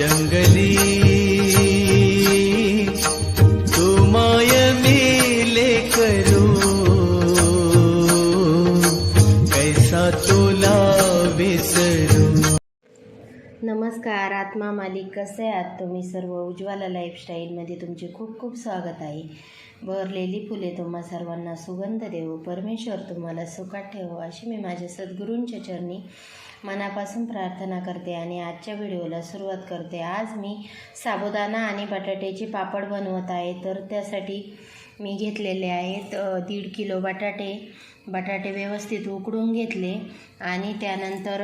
जंगली। तू माय करू कैसा तुला विसरू नमस्कार आत्मा मालिक कसे आहात तुम्ही सर्व? उज्ज्वला लाईफस्टाईलमध्ये तुमचे खूप खूप स्वागत आहे. बहरलेली फुले तुम्हा सर्वांना सुगंध देवो. परमेश्वर तुम्हाला सुखात ठेवो. अशी मी माझ्या सद्गुरूंच्या चरणी मनापासून प्रार्थना करते आणि आजच्या व्हिडिओला सुरुवात करते. आज मी साबुदाणा आणि बटाट्याचे पापड बनवत आहे तर त्यासाठी मी घेतलेले आहेत दीड किलो बटाटे. बटाटे व्यवस्थित उकडून घेतले आणि त्यानंतर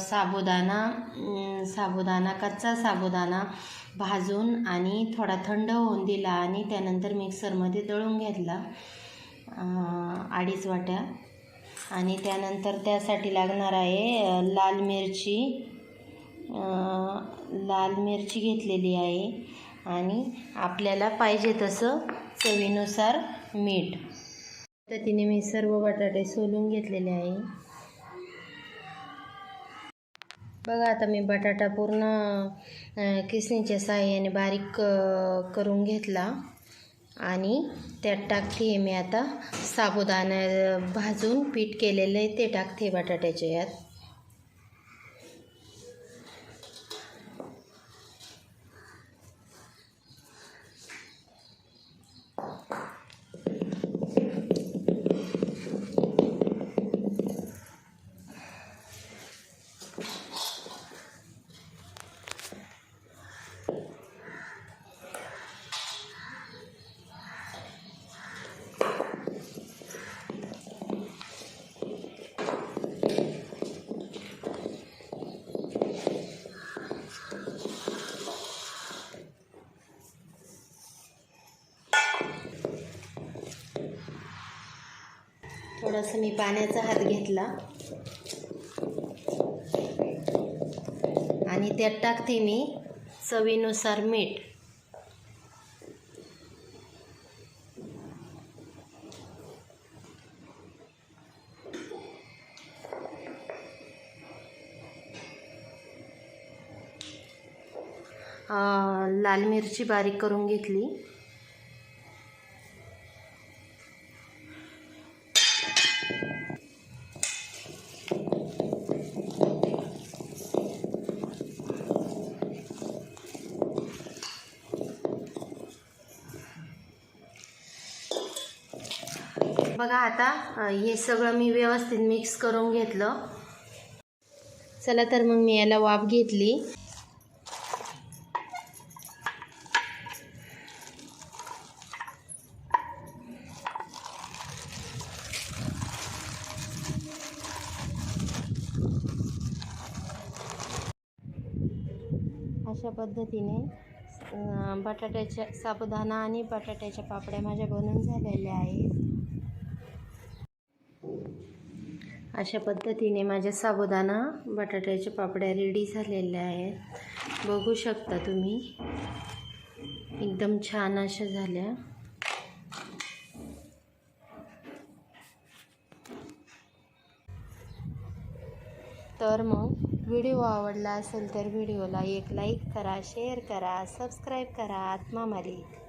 साबुदाणा साबुदाणा कच्चा साबुदाणा भाजून आणि थोडा थंड होऊन दिला आणि त्यानंतर मिक्सरमध्ये दळून घेतला अडीच वाट्या. आणि त्यानंतर त्यासाठी लागणार आहे लाल मिरची. लाल मिरची घेतलेली आहे. आणि आपल्याला पाहिजे तसं चवीनुसार मीठ. पद्धतीने मी सर्व बटाटे सोलून घेतलेले आहे. बघा आता मी बटाटा पूर्ण किसणीच्या साह्याने बारीक करून घेतला. आणि त्यात टाकते मी आता साबुदाणा भाजून पीठ केलेलं आहे ते टाकते बटाट्याच्या यात. थोडंसं मी पाण्याचा हात घेतला. आणि त्यात टाकते मी चवीनुसार मीठ. लाल मिरची बारीक करून घेतली. बघा आता हे सगळं मी व्यवस्थित मिक्स करून घेतलं. चला तर मग मी याला वाफ घेतली. अशा पद्धतीने बटाट्याच्या साबुदाणा आणि बटाट्याच्या पापड्या माझ्या बनून झालेल्या आहेत. अशा पद्धतीने माझ्या साबुदाणा बटाट्याच्या पापड्या रेडी झालेल्या आहेत. बघू शकता तुम्ही. एकदम छान अशा झाल्या. तर मग व्हिडिओ आवडला असेल तर व्हिडिओला एक लाईक करा शेअर करा सबस्क्राईब करा. आत्मा मालिक.